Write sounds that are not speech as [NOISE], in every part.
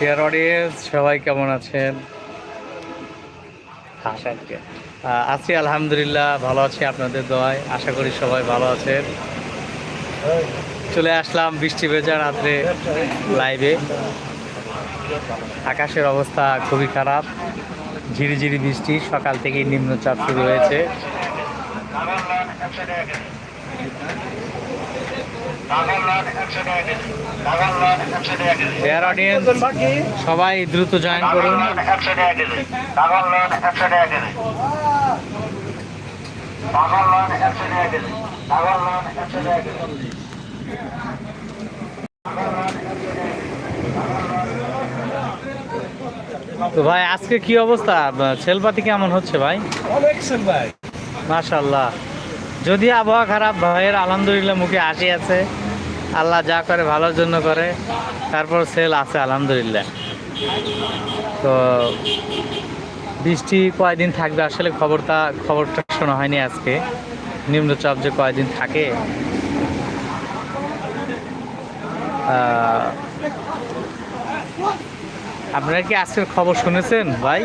Dear audience সবাই কেমন আছেন? আছি আলহামদুলিল্লাহ ভালো আছি আপনাদের দোয়ায় আশা করি সবাই ভালো আছেন। চলে আসলাম বৃষ্টি ভেজা রাত্রে লাইভে আকাশের অবস্থা খুবই খারাপ ঝিরিঝিরি বৃষ্টি সকাল থেকেই নিম্নচাপ শুরু হয়েছে। সবাই দ্রুত জয়েন করুন। তো ভাই আজকে কি অবস্থা? ছেলপাতি কেমন হচ্ছে ভাই? অনেক সেল ভাই। মাশাল্লাহ যদি আবহাওয়া খারাপ ভাইয়ের আলহামদুলিল্লাহ মুখে হাসি আছে। আল্লাহ যা করে ভালোর জন্য করে তারপর সেল আছে আলহামদুলিল্লাহ। তো বৃষ্টি কয়দিন থাকবে? আসলে খবরটা খবরটা শোনা হয়নি আজকে। নিম্নচাপ যে কয়দিন থাকে আপনারা কি আজকের খবর শুনেছেন ভাই?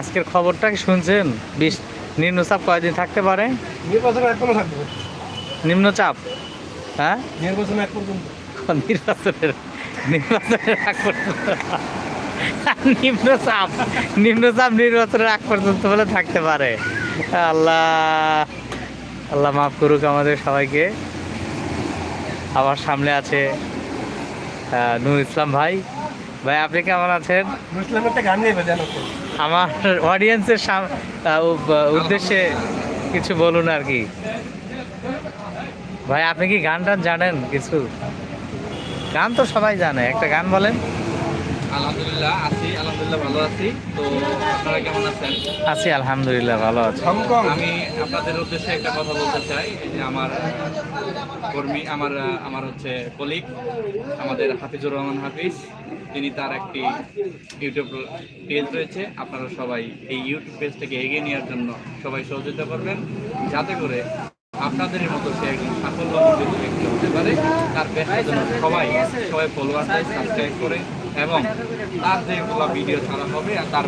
আজকের খবরটা কি শুনছেন? বিশ নিম্নচাপ কয়দিন থাকতে পারে? নিম্নচাপ? হ্যাঁ? নির্বাচন এক পর্যন্ত। নির্বাচনের নির্বাচনের আগ পর্যন্ত। নিম্নচাপ নিম্নচাপ নির্বাচনের আগ পর্যন্ত বলে থাকতে পারে। আল্লাহ আল্লাহ মাফ করুক আমাদের সবাইকে। আমার সামনে আছে নূর ইসলাম ভাই। ভাই আপনি কেমন আছেন? আমার অডিয়েন্সের উদ্দেশ্যে কিছু বলুন আর কি। ভাই আপনি কি গান টান জানেন কিছু? গান তো সবাই জানে একটা গান বলেন। আলহামদুলিল্লাহ আছি আলহামদুলিল্লাহ ভালো আছি। তো আপনারা কেমন আছেন? আছি আলহামদুলিল্লাহ ভালো আছি। আমি আপনাদের উদ্দেশ্যে একটা কথা বলতে চাই। এই যে আমার কর্মী আমার আমার হচ্ছে কলিগ আমাদের হাফিজুর রহমান হাফিজ তিনি তার একটি ইউটিউব পেজ রয়েছে। আপনারা সবাই এই ইউটিউব পেজটাকে এগিয়ে নেওয়ার জন্য সবাই সহযোগিতা করবেন। যাতে করে আপনাদের মতো সে একজন সাফল্যমণ্ডিত ব্যক্তি হতে পারে। তার পেজটার জন্য সবাই সবাই ফলোয়ার দেয় সাবস্ক্রাইব করে এবং তার যেগুলো ভিডিও ছাড়া হবে আর তার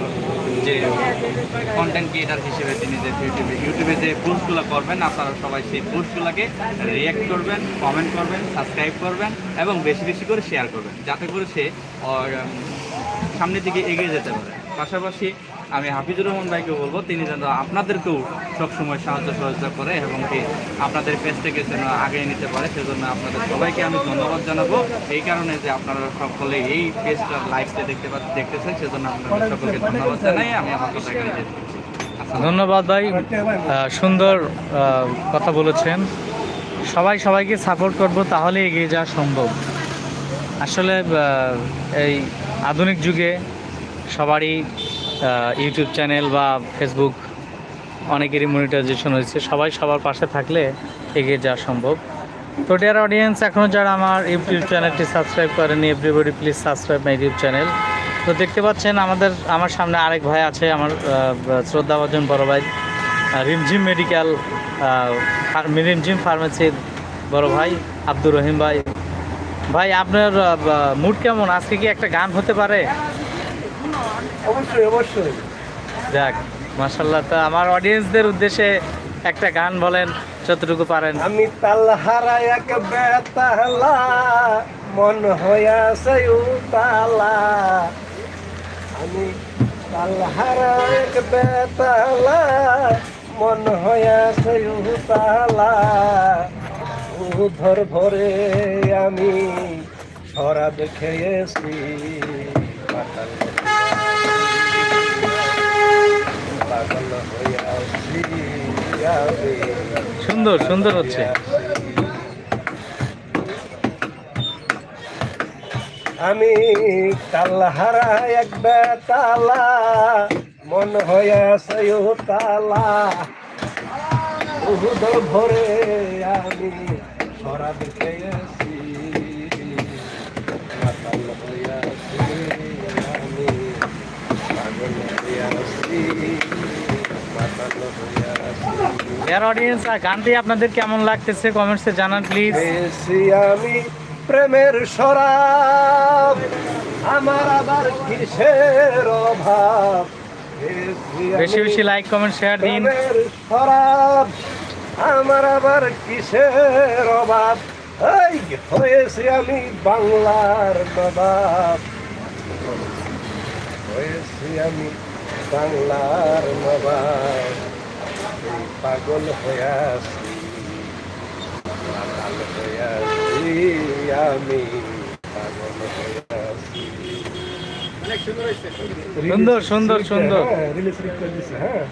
যে কন্টেন্ট ক্রিয়েটার হিসেবে তিনি যে ইউটিউবে ইউটিউবে যে পোস্টগুলো করবেন আপনারা সবাই সেই পোস্টগুলোকে রিয়াক্ট করবেন কমেন্ট করবেন সাবস্ক্রাইব করবেন এবং বেশি বেশি করে শেয়ার করবেন যাতে করে সে সামনের দিকে এগিয়ে যেতে পারে। পাশাপাশি আমি হাফিজুর রহমান ভাইকে বলব, তিনি যেন আপনাদেরকেও সবসময় সাহায্য সহযোগিতা করে এবং কি আপনাদের পেজটাকে যেন আগে নিতে পারে, সেজন্য আপনাদের সবাইকে আমি ধন্যবাদ জানাব। এই কারণে যে আপনারা সকলে এই পেজটা লাইভটা দেখতে দেখতেছেন, সেজন্য আপনাদের সকলকে ধন্যবাদ জানাই, আমি আমার কথা এখানে ধন্যবাদ ভাই সুন্দর কথা বলেছেন। সবাই সবাইকে সাপোর্ট করব তাহলে এগিয়ে যাওয়া সম্ভব। আসলে এই আধুনিক যুগে সবারই ইউটিউব চ্যানেল বা ফেসবুক অনেকেরই মনিটাইজেশন হয়েছে। সবাই সবার পাশে থাকলে এগিয়ে যাওয়া সম্ভব। তো ডিয়ার অডিয়েন্স এখনও যারা আমার ইউটিউব চ্যানেলটি সাবস্ক্রাইব করেনি everybody please subscribe my YouTube channel তো দেখতে পাচ্ছেন আমাদের, আমার সামনে আরেক ভাই আছে, আমার শ্রদ্ধাভাজন বড় ভাই রিমঝিম মেডিকেল রিমঝিম ফার্মেসির বড় ভাই, আব্দুর রহিম ভাই। ভাই, আপনার মুড কেমন? আজকে কি একটা গান হতে পারে? অবশ্যই অবশ্যই। যাক মাসাল্লাহ তো আমার অডিয়েন্সদের উদ্দেশ্যে একটা গান বলেন যতটুকু পারেন। আমি তালহারা এক বেতালা মন হইয়াছে উতালা। আমি তালহারা এক বেতালা মন হইয়াছে উতালা। উধর ভরে আমি ছড়া দেখে এসি পাতাল পাগল হইয়াছি আমি সুন্দর সুন্দর হচ্ছে। আমি তালহারা এক বেতালা মন হয়েছে তালা। ভরে আমি সরা দেখে এর অডিয়েন্স গানটি আপনাদের কেমন লাগতেছে? কমেন্টসে জানান প্লিজ আমি প্রেমের শরাব আমার আবার কিসের অভাব? বেশি বেশি লাইক কমেন্ট শেয়ার দিন। শরাব আমার আবার কিসের অভাব? এই হয়েছি আমি বাংলার নবাব। হয়েছি আমি বাংলার নবাব পাগল আমি পাগল সুন্দর, সুন্দর, সুন্দর। দিছে হ্যাঁ।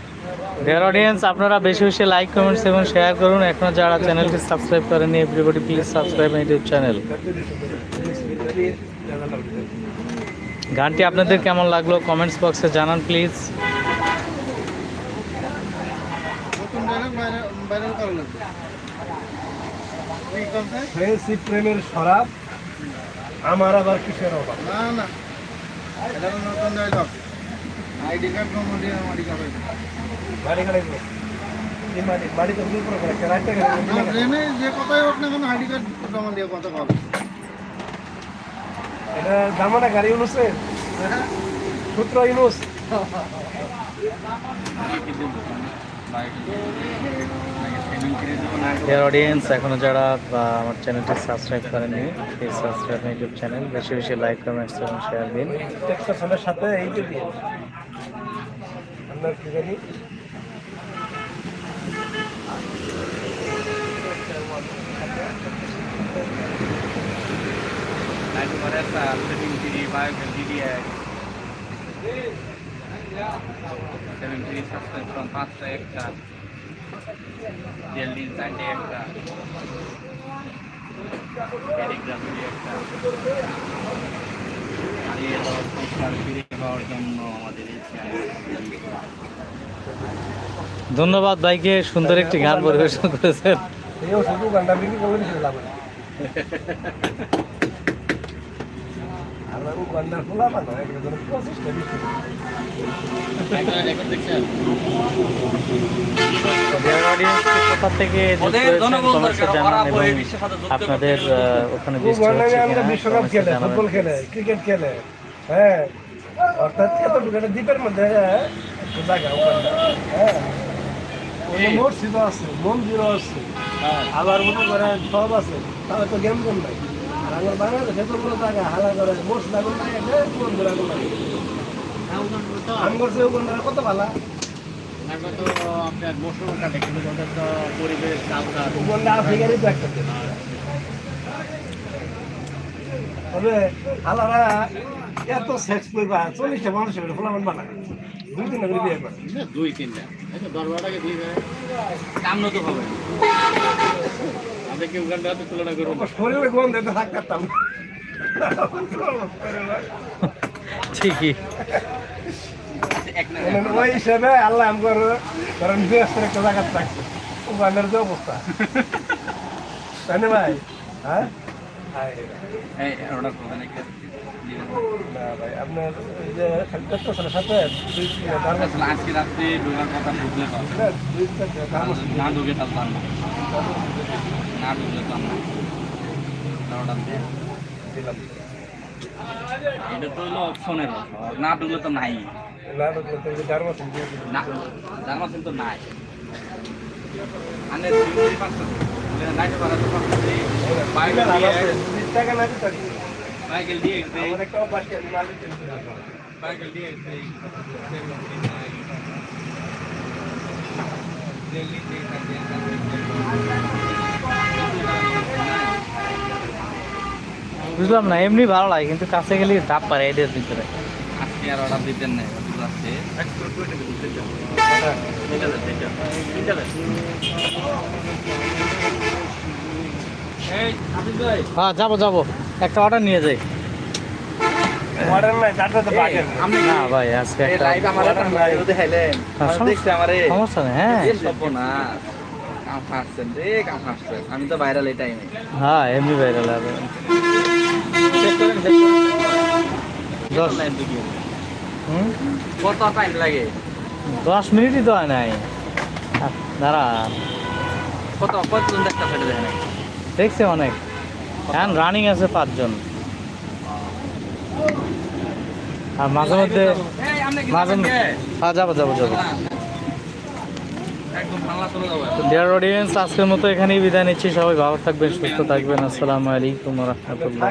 ডিয়ার অডিয়েন্স আপনারা বেশি বেশি লাইক কমেন্টস এবং শেয়ার করুন। এখনও যারা চ্যানেলটি সাবস্ক্রাইব করেনি everybody please subscribe YouTube channel গানটি আপনাদের কেমন লাগল? কমেন্টস বক্সে জানান প্লিজ। প্রেমের শরাব আমার আবার কিসের অভাব? না না। এটা নতুন ডায়লগ আইডি কার্ড কমোডি তো করে রাখতে গেলে। যে কথাই হোক না কেন আইডি কার্ড জমা দিয়ে কথা পাবে এটা গাড়ি ইউনুসে সূত্র ইউনুস। ডিয়ার অডিয়েন্স এখনও যারা আমার চ্যানেলটি সাবস্ক্রাইব করেনি প্লিজ সাবস্ক্রাইব ইউটিউব চ্যানেল বেশি বেশি লাইক কমেন্টস এবং শেয়ার দিন। সাথে এই যে দিয়ে। আপনার কি জানি? সেভেন থ্রি বায়োকেল ডিডিএক সেভেন থ্রি সাসপেনশন পাঁচটা একটা টেলিগ্রাফি হারিয়ে যাওয়ার সংস্কার ফিরে পাওয়ার জন্য আমাদের ধন্যবাদ ভাইকে সুন্দর একটি গান পরিবেশন করেছেন। [LAUGHS] পঁচিশটা কোথা থেকে আপনাদের ওখানে আমরা বিশ্বকাপ খেলে ফুটবল খেলে ক্রিকেট খেলে। হ্যাঁ অর্থাৎ এতটুকু একটা দ্বীপের মধ্যে একটু জায়গা হ্যাঁ ওখানে মসজিদও আছে মন্দিরও আছে। আবার মনে করেন সব আছে তাহলে তো গেম গেম নাই। আর আমার বাংলাদেশে এতগুলো জায়গা হালা করে মসজিদ আগুন লাগে মন্দির আগুন লাগে আমি করছি ওখানে কত ভালো? তো তো দেশ। তবে হালারা এত সেক্স করবা চল্লিশটা মানুষের ফলাফল বানায় দুই তিন করে বিয়ে করে দুই তিনটা। আচ্ছা দরবারটাকে দিয়ে দেয়। কাম তো হবে আমাদের কি উগান্ডা তুলনা করব শরীরে গন্ধে তো থাকতাম ঠিকই। মানে ওই হিসেবে আল্লাহ আমার কারণ বিয়ের একটা জায়গা থাকছে। যে অবস্থা। তাই না ভাই? হ্যাঁ? করবেন ভাই আপনার যে সাথে। আসলে আজকে রাত্রে কথা না, দুই তিনটা ধারণা ছিল। না ঢুকে তালতাম না না ঢুকলে তো আমরা অর্ডার দিলাম। এটা তো হলো অপশনের না ঢুকলে তো নাই না ঢুকলে তো দিলাম। না যার তো নাই আনে পাঁচটা পারা তো টাকা না দিতে। দিয়ে আমার একটা পারি। বাইকেল দিয়ে বুঝলাম না এমনি ভালো লাগে কিন্তু কাছে গেলে চাপ পারে এদের ভিতরে। আজকে আর অর্ডার দিতেন না আজকে এই হাফিজ ভাই। হ্যাঁ যাব যাব। একটা অর্ডার নিয়ে যাই। হ্যাঁ, আমার দেখছে আমারে। সমস্যা নেই হ্যাঁ। আমি তো ভাইরাল এটাই হ্যাঁ এমনি ভাইরাল কত টাইম লাগে? দশ মিনিটই তো হয় নাই। দাঁড়া। কত কতজন দেখতে দেখছে অনেক। এখন রানিং আছে পাঁচজন। আর মাঝে মধ্যে মাঝে? হ্যাঁ যাব যাব যাব একদম বাংলা চলে যাব ডিয়ার অডিয়েন্স আজকের মতো এখানেই বিদায় নিচ্ছি। সবাই ভালো থাকবেন সুস্থ থাকবেন। আসসালামু আলাইকুম রহমতুল্লাহ।